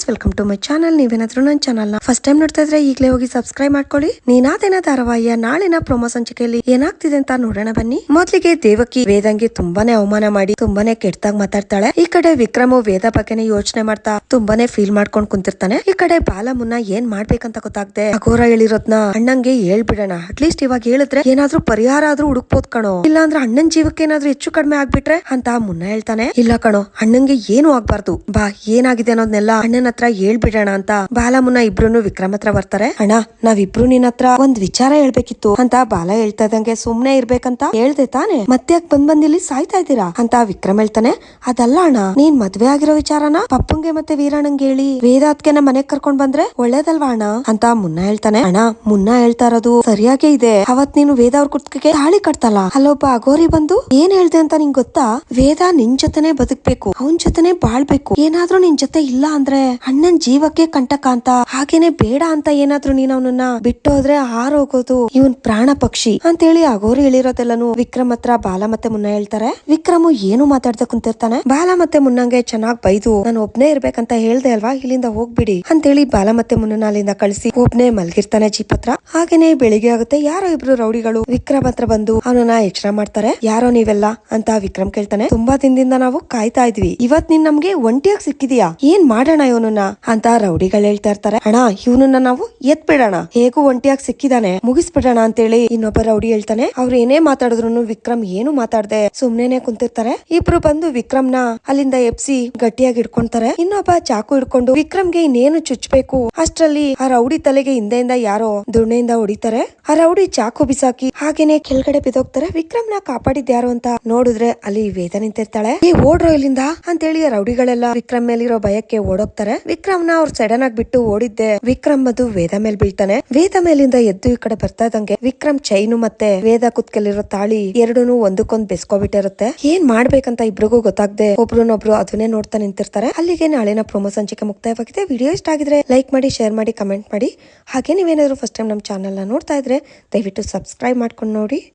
Friends welcome to my channel ನೀವೇನಾದ್ರೂ ನನ್ನ ಚಾನಲ್ನ ಫಸ್ಟ್ ಟೈಮ್ ನೋಡ್ತಾ ಇದ್ರೆ ಈಗಲೇ ಹೋಗಿ ಸಬ್ಸ್ಕ್ರೈಬ್ ಮಾಡ್ಕೊಳ್ಳಿ. ನೀನಾದೇನ ಧಾರಾವಾಹಿಯ ನಾಳಿನ ಪ್ರೊಮೋ ಸಂಚಿಕೆಯಲ್ಲಿ ಏನಾಗ್ತಿದೆ ಅಂತ ನೋಡೋಣ ಬನ್ನಿ. ಮೊದಲಿಗೆ ದೇವಕಿ ವೇದಂಗೆ ತುಂಬಾನೇ ಅವಮಾನ ಮಾಡಿ, ತುಂಬಾನೇ ಕೆಟ್ಟದಾಗ ಮಾತಾಡ್ತಾಳೆ. ಈ ಕಡೆ ವಿಕ್ರಮ್ ವೇದ ಬಗ್ಗೆನೇ ಯೋಚನೆ ಮಾಡ್ತಾ ತುಂಬಾನೇ ಫೀಲ್ ಮಾಡ್ಕೊಂಡ್ ಕುಂತಿರ್ತಾನೆ. ಈ ಕಡೆ ಬಾಲ ಮುನ್ನ ಏನ್ ಮಾಡ್ಬೇಕಂತ ಗೊತ್ತಾಗ್ದೆ ಅಘೋರ ಹೇಳಿರೋದ್ನ ಅಣ್ಣಂಗೆ ಹೇಳ್ಬಿಡೋಣ. ಅಟ್ಲೀಸ್ಟ್ ಇವಾಗ ಹೇಳಿದ್ರೆ ಏನಾದ್ರೂ ಪರಿಹಾರ ಆದ್ರೂ ಹುಡುಕ್ಬೋದ್ ಕಣೋ. ಇಲ್ಲ ಅಂದ್ರೆ ಅಣ್ಣನ್ ಜೀವಕ್ಕೆ ಏನಾದ್ರೂ ಹೆಚ್ಚು ಕಡಿಮೆ ಆಗ್ಬಿಟ್ರೆ ಅಂತ ಮುನ್ನ ಹೇಳ್ತಾನೆ. ಇಲ್ಲ ಕಣೋ, ಅಣ್ಣಂಗೆ ಏನು ಆಗ್ಬಾರ್ದು. ಬಾ, ಏನಾಗಿದೆ ಅನ್ನೋದ್ನೆಲ್ಲ ಅಣ್ಣನ ಹತ್ರ ಹೇಳ್ಬಿಡೋಣ ಅಂತ ಬಾಲ ಮುನ್ನ ಇಬ್ರು ವಿಕ್ರಮ್ ಹತ್ರ ಬರ್ತಾರೆ. ಅಣ್ಣ, ನಾವಿಬ್ರು ನಿನ್ನ ಹತ್ರ ಒಂದ್ ವಿಚಾರ ಹೇಳ್ಬೇಕಿತ್ತು ಅಂತ ಬಾಲ ಹೇಳ್ತಾ ಇದ್ದಂಗೆ ಸುಮ್ನೆ ಇರ್ಬೇಕಂತ ಹೇಳ್ದೆ ತಾನೆ. ಮತ್ತೆ ಬಂದ್ ಬಂದ್ ಇಲ್ಲಿ ಸಾಯ್ತಾ ಇದ್ದೀರಾ ಅಂತ ವಿಕ್ರಮ್ ಹೇಳ್ತಾನೆ. ಅದಲ್ಲ ಅಣ್ಣ, ನೀನ್ ಮದ್ವೆ ಆಗಿರೋ ವಿಚಾರನ ಪಪ್ಪಂಗೆ ಮತ್ತೆ ವೀರಣ್ಣಂಗೆ ಹೇಳಿ ವೇದಾತ್ಗೆ ನಮ್ಮ ಮನೆಗ್ ಕರ್ಕೊಂಡ್ ಬಂದ್ರೆ ಒಳ್ಳೇದಲ್ವಾ ಅಣ್ಣ ಅಂತ ಮುನ್ನ ಹೇಳ್ತಾನೆ. ಅಣ್ಣ, ಮುನ್ನ ಹೇಳ್ತಾ ಇರೋದು ಸರಿಯಾಗೇ ಇದೆ. ಅವತ್ ನೀನು ವೇದ ಅವ್ರ ಕುತ್ತಿಗೆ ತಾಳಿ ಕಟ್ತಲ್ಲ. ಅಲ್ಲೊಬ್ಬ ಅಗೋರಿ ಬಂದು ಏನ್ ಹೇಳ್ದೆ ಅಂತ ನಿಂಗ್ ಗೊತ್ತಾ? ವೇದ ನಿನ್ ಜೊತೆನೆ ಬದುಕ್ಬೇಕು, ಅವನ್ ಜೊತೆನೆ ಬಾಳ್ಬೇಕು. ಏನಾದ್ರೂ ನಿನ್ ಜೊತೆ ಇಲ್ಲ ಅಂದ್ರೆ ಅಣ್ಣನ್ ಜೀವಕ್ಕೆ ಕಂಟಕ ಅಂತ, ಹಾಗೇನೆ ಬೇಡ ಅಂತ ಏನಾದ್ರು ನೀನ್ ಅವನನ್ನ ಬಿಟ್ಟೋದ್ರೆ ಹಾರೋಗೋದು ಇವನ್ ಪ್ರಾಣ ಪಕ್ಷಿ ಅಂತೇಳಿ ಅಗೋರಿ ಹೇಳಿರೋದೆಲ್ಲನು ವಿಕ್ರಮ್ ಹತ್ರ ಬಾಲ ಮತ್ತೆ ಮುನ್ನ ಹೇಳ್ತಾರೆ. ವಿಕ್ರಮ್ ಏನು ಮಾತಾಡ್ದೆ ಕುಂತಿರ್ತಾನೆ? ಬಾಲ ಮತ್ತೆ ಮುನ್ನಂಗೆ ಚೆನ್ನಾಗ್ ಬೈದು, ನಾನು ಒಬ್ನೇ ಇರ್ಬೇಕಂತ ಹೇಳ್ದೆ ಅಲ್ವಾ? ಇಲ್ಲಿಂದ ಹೋಗ್ಬಿಡಿ, ಅಂತೇಳಿ ಬಾಲ ಮತ್ತೆ ಮುನ್ನನ ಅಲ್ಲಿಂದ ಕಳಿಸಿ ಒಬ್ನೇ ಮಲ್ಗಿರ್ತಾನೆ ಜೀಪ್ ಹತ್ರ. ಹಾಗೇನೆ ಬೆಳಿಗ್ಗೆ ಆಗುತ್ತೆ, ಯಾರೋ ಇಬ್ರು ರೌಡಿಗಳು ವಿಕ್ರಮ್ ಹತ್ರ ಬಂದು ಅವನನ್ನ ಎಚ್ಚರ ಮಾಡ್ತಾರೆ. ಯಾರೋ ನೀವೆಲ್ಲ? ಅಂತ ವಿಕ್ರಮ್ ಕೇಳ್ತಾನೆ. ತುಂಬಾ ದಿನದಿಂದ ನಾವು ಕಾಯ್ತಾ ಇದ್ವಿ. ಇವತ್ ನೀನ್ ನಮ್ಗೆ ಒಂಟಿಯಾಗಿ ಸಿಕ್ಕಿದ್ಯಾ? ಏನ್ ಮಾಡೋಣ ಇವನನ್ನ ಅಂತ ರೌಡಿಗಳು ಹೇಳ್ತಾ ಇರ್ತಾರೆ. ಅಣ್ಣ, ಇವನನ್ನ ನಾವು ಎತ್ ಬಿಡೋಣ ಹೇಗೂ ಒಂಟಿಯಾಗಿ ಸಿಕ್ಕಿದಾನೆ. ಮುಗಿಸ್ಬಿಡೋಣ ಅಂತೇಳಿ ಇನ್ನೊಬ್ಬ ರೌಡಿ ಹೇಳ್ತಾನೆ. ಅವ್ರು ಏನೇ ಮಾತಾಡಿದ್ರು ವಿಕ್ರಮ್ ಏನು ಮಾತಾಡ್ದೆ ಸುಮ್ನೆನೆ ಕುಂತಿರ್ತಾರೆ. ಇಬ್ರು ಬಂದು ವಿಕ್ರಮ್ನ ಅಲ್ಲಿಂದ ಎಪ್ಸಿ ಗಟ್ಟಿಯಾಗಿ ಹಿಡ್ಕೊಂತಾರೆ. ಇನ್ನೊಬ್ಬ ಚಾಕು ಹಿಡ್ಕೊಂಡು ವಿಕ್ರಮ್ಗೆ ಇನ್ನೇನು ಚುಚ್ಬೇಕು? ಅಷ್ಟರಲ್ಲಿ ಆ ರೌಡಿ ತಲೆಗೆ ಹಿಂದೆಯಿಂದ ಯಾರೋ ದುಣ್ಣೆಯಿಂದ ಹೊಡಿತಾರೆ. ಆ ರೌಡಿ ಚಾಕು ಬಿಸಾಕಿ ಹಾಗೇನೆ ಕೆಳಗಡೆ ಬಿದ್ದೋಗ್ತಾರೆ. ನ ಕಾಪಾಡಿದ್ ಯಾರು ಅಂತ ನೋಡಿದ್ರೆ ಅಲ್ಲಿ ವೇದ ನಿಂತಿರ್ತಾಳೆ. ಈ ಓಡ್ರೋ ಇಲ್ಲಿಂದ? ಅಂತೇಳಿ ರೌಡಿಗಳೆಲ್ಲ ವಿಕ್ರಮ್ ಮೇಲಿರೋ ಭಯಕ್ಕೆ ಓಡೋಗ್ತಾರೆ. ವಿಕ್ರಮ್ನ ಅವ್ರು ಸಡನ್ ಆಗಿ ಬಿಟ್ಟು ಓಡಿದ್ದೆ. ವಿಕ್ರಮ್ ಅದು ವೇದ ಮೇಲೆ ಬೀಳ್ತಾನೆ. ವೇದ ಮೇಲಿಂದ ಎದ್ದು ಈ ಕಡೆ ಬರ್ತಾ ಇದ್ದಂಗೆ ವಿಕ್ರಮ್, ಚೈನು ಮತ್ತೆ ವೇದ ಕುತ್ಕಲ್ಲಿರೋ ತಾಳಿ ಎರಡೂನು ಒಂದಕ್ಕೊಂದ್ ಬೆಸ್ಕೊಬಿಟ್ಟಿರುತ್ತೆ. ಏನ್ ಮಾಡ್ಬೇಕಂತ ಇಬ್ರಿಗೂ ಗೊತ್ತಾಗದೆ ಒಬ್ರನ್ನೊಬ್ರು ಅದನ್ನೇ ನೋಡ್ತಾ ನಿಂತಿರ್ತಾರೆ. ಅಲ್ಲಿಗೆ ನಾಳಿನ ಪ್ರೊಮೋ ಸಂಚಿಕೆ ಮುಕ್ತಾಯವಾಗಿದೆ. ವಿಡಿಯೋ ಇಷ್ಟ ಆಗಿದ್ರೆ ಲೈಕ್ ಮಾಡಿ ಶೇರ್ ಮಾಡಿ ಕಮೆಂಟ್ ಮಾಡಿ. ಹಾಗೆ ನೀವೇನಾದ್ರು ಫಸ್ಟ್ ಟೈಮ್ ನಮ್ಮ ನ ನೋಡ್ತಾ ಇದ್ರೆ ದಯವಿಟ್ಟು ಸಬ್ಸ್ಕ್ರೈಬ್ ಮಾಡ್ಕೊಂಡು ನೋಡಿ.